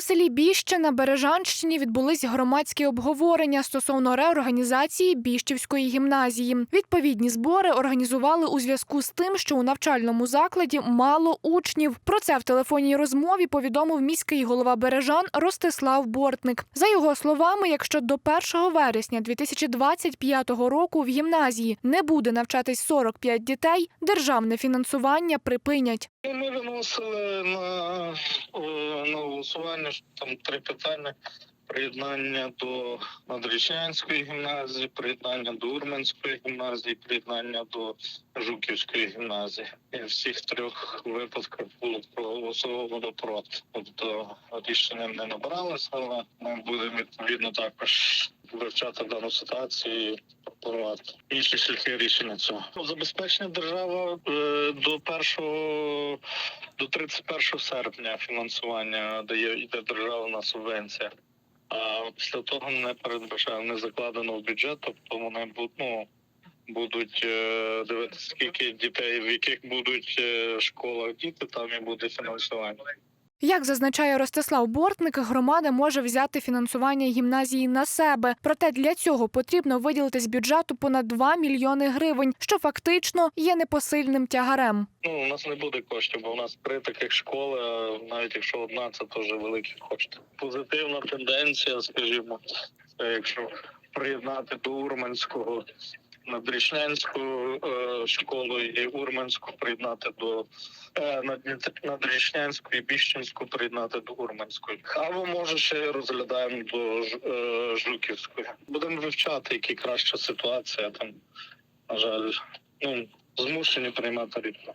У селі Біще на Бережанщині відбулись громадські обговорення стосовно реорганізації Біщівської гімназії. Відповідні збори організували у зв'язку з тим, що у навчальному закладі мало учнів. Про це в телефонній розмові повідомив міський голова Бережан Ростислав Бортник. За його словами, якщо до 1 вересня 2025 року в гімназії не буде навчатись 45 дітей, державне фінансування припинять. Ми виносили на, е, на голосування що там три питання. Приєднання до Надрічнянської гімназії, приєднання до Урманської гімназії, приєднання до Жуківської гімназії. І в всіх трьох випадках було проголосовано проти. Тобто рішення не набралося, але ми будемо відповідно також вивчати дану ситуацію пропонувати інші шляхи рішення цього. Забезпечення держава е, до першого до 31 серпня фінансування дає йде державна субвенція. А після того не передбачає, не закладено в бюджет, тобто вони будуть ну, будуть е, дивитися, скільки дітей, в яких будуть е, школах діти, там і буде фінансування. Як зазначає Ростислав Бортник, громада може взяти фінансування гімназії на себе. Проте для цього потрібно виділити з бюджету понад 2 мільйони гривень, що фактично є непосильним тягарем. Ну, у нас не буде коштів, бо у нас три таких школи, навіть якщо одна, це теж великі кошти. Позитивна тенденція, скажімо, якщо приєднати до Урманського Надрічнянську е, школу і Урманську приєднати до е, Надрічнянську і Біщинську приєднати до Урманської. Або може ще розглядаємо до Ж- е, Жуківської. Будемо вивчати, які краща ситуація там. На жаль, ну змушені приймати рішення.